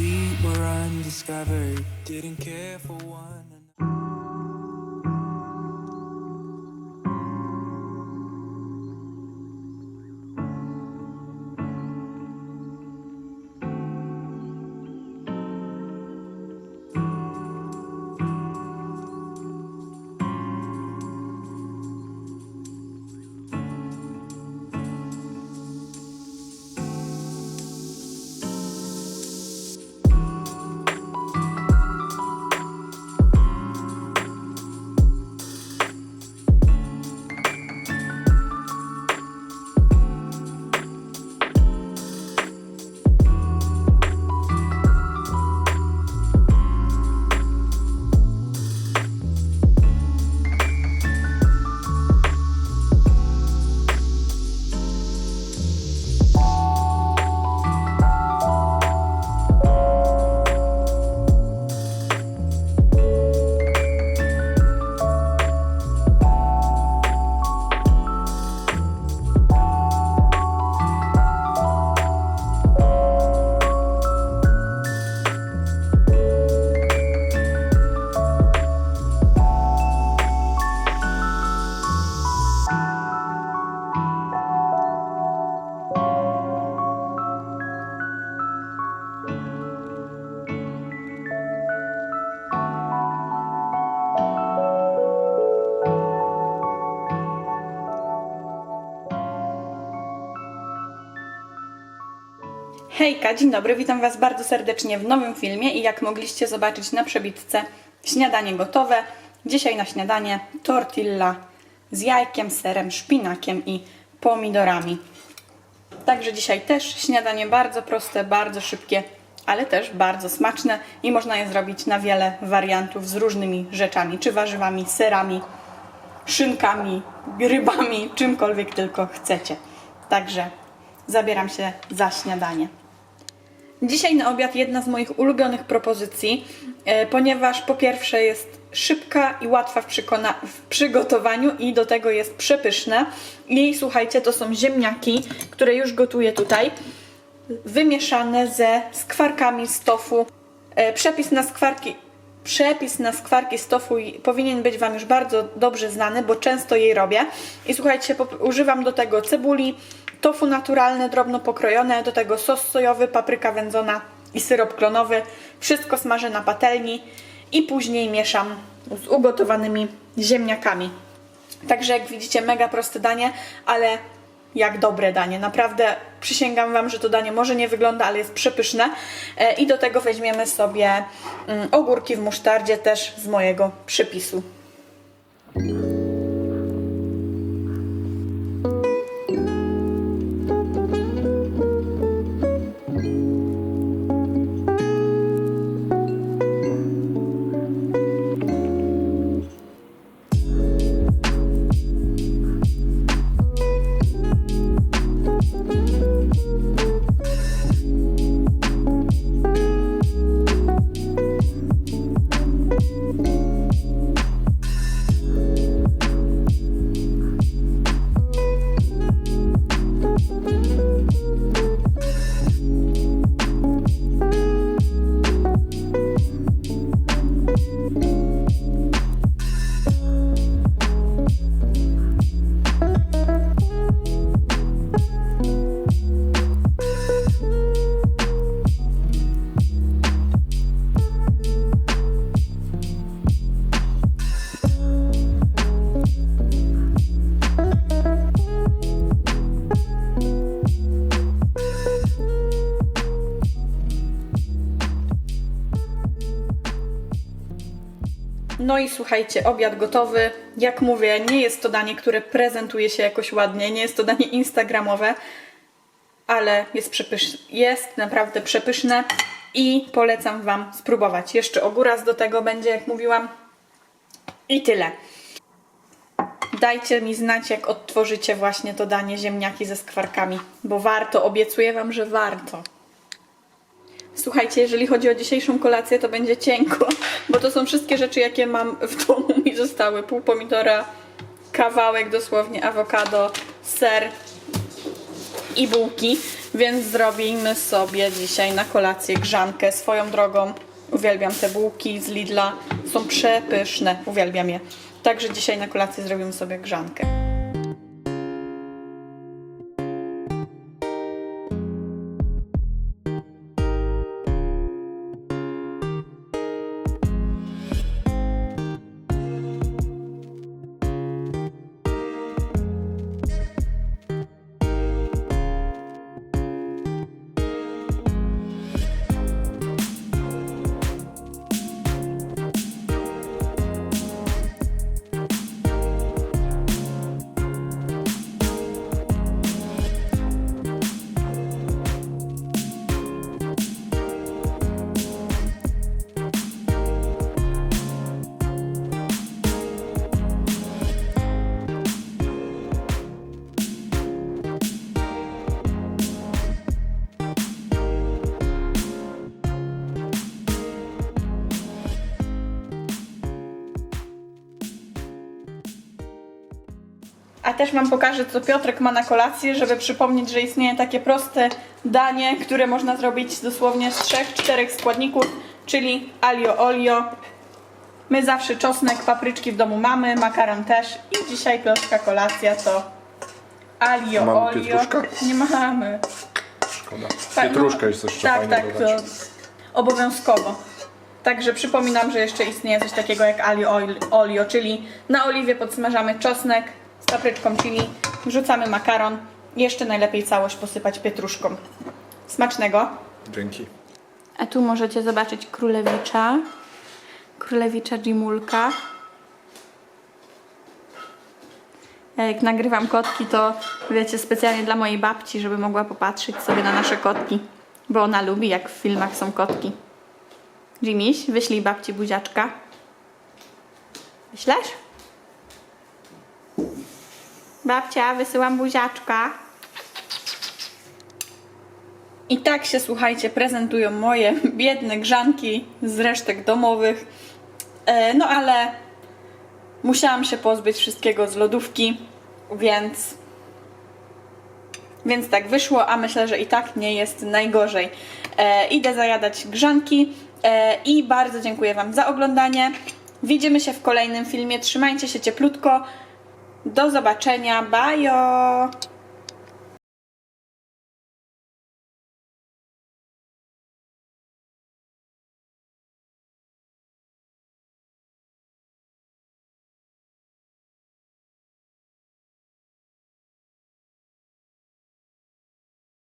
We were undiscovered, didn't care for one Hejka, dzień dobry, witam Was bardzo serdecznie w nowym filmie i jak mogliście zobaczyć na przebitce, śniadanie gotowe. Dzisiaj na śniadanie tortilla z jajkiem, serem, szpinakiem i pomidorami. Także dzisiaj też śniadanie bardzo proste, bardzo szybkie, ale też bardzo smaczne i można je zrobić na wiele wariantów z różnymi rzeczami, czy warzywami, serami, szynkami, rybami, czymkolwiek tylko chcecie. Także zabieram się za śniadanie. Dzisiaj na obiad jedna z moich ulubionych propozycji, e, ponieważ po pierwsze jest szybka i łatwa w, w przygotowaniu i do tego jest przepyszne. I słuchajcie, to są ziemniaki, które już gotuję tutaj, wymieszane ze skwarkami z tofu. E, Przepis na skwarki Przepis na skwarki z tofu powinien być Wam już bardzo dobrze znany, bo często jej robię. I słuchajcie, używam do tego cebuli, tofu naturalne, drobno pokrojone, do tego sos sojowy, papryka wędzona i syrop klonowy. Wszystko smażę na patelni i później mieszam z ugotowanymi ziemniakami. Także jak widzicie, mega proste danie, ale jak dobre danie. Naprawdę przysięgam Wam, że to danie może nie wygląda, ale jest przepyszne. E, I do tego weźmiemy sobie mm, ogórki w musztardzie też z mojego przepisu. No i słuchajcie, obiad gotowy. Jak mówię, nie jest to danie, które prezentuje się jakoś ładnie, nie jest to danie instagramowe, ale jest, przepysz... jest naprawdę przepyszne i polecam Wam spróbować. Jeszcze ogóras do tego będzie, jak mówiłam. I tyle. Dajcie mi znać, jak odtworzycie właśnie to danie ziemniaki ze skwarkami, bo warto, obiecuję Wam, że warto. Słuchajcie, jeżeli chodzi o dzisiejszą kolację, to będzie cienko, bo to są wszystkie rzeczy, jakie mam w domu mi zostały. Pół pomidora, kawałek dosłownie, awokado, ser, i bułki, więc zrobimy sobie dzisiaj na kolację grzankę swoją drogą. Uwielbiam te bułki z Lidla, są przepyszne, uwielbiam je. Także dzisiaj na kolację zrobimy sobie grzankę. Też Wam pokażę, co Piotrek ma na kolację, żeby przypomnieć, że istnieje takie proste danie, które można zrobić dosłownie z 3-4 składników, czyli alio olio. My zawsze czosnek, papryczki w domu mamy, makaron też i dzisiaj Piotrka kolacja to alio Mamy olio. pietruszka? Nie mamy. Szkoda. Tak, Pietruszka no, jest też Tak, fajnie tak, to obowiązkowo. Także przypominam, że jeszcze istnieje coś takiego jak alio olio, czyli na oliwie podsmażamy czosnek papryczką chili, wrzucamy makaron jeszcze najlepiej całość posypać pietruszką. Smacznego! Dzięki. A tu możecie zobaczyć królewicza, królewicza Jimulka. Ja jak nagrywam kotki, to wiecie, specjalnie dla mojej babci, żeby mogła popatrzeć sobie na nasze kotki, bo ona lubi, jak w filmach są kotki. Jimiś, wyślij babci buziaczka. Wyślesz? Babcia, wysyłam buziaczka. I tak się, słuchajcie, prezentują moje biedne grzanki z resztek domowych. E, no ale musiałam się pozbyć wszystkiego z lodówki, więc więc tak wyszło, a myślę, że i tak nie jest najgorzej. E, idę zajadać grzanki e, i bardzo dziękuję Wam za oglądanie. Widzimy się w kolejnym filmie. Trzymajcie się cieplutko. Do zobaczenia. Bajo!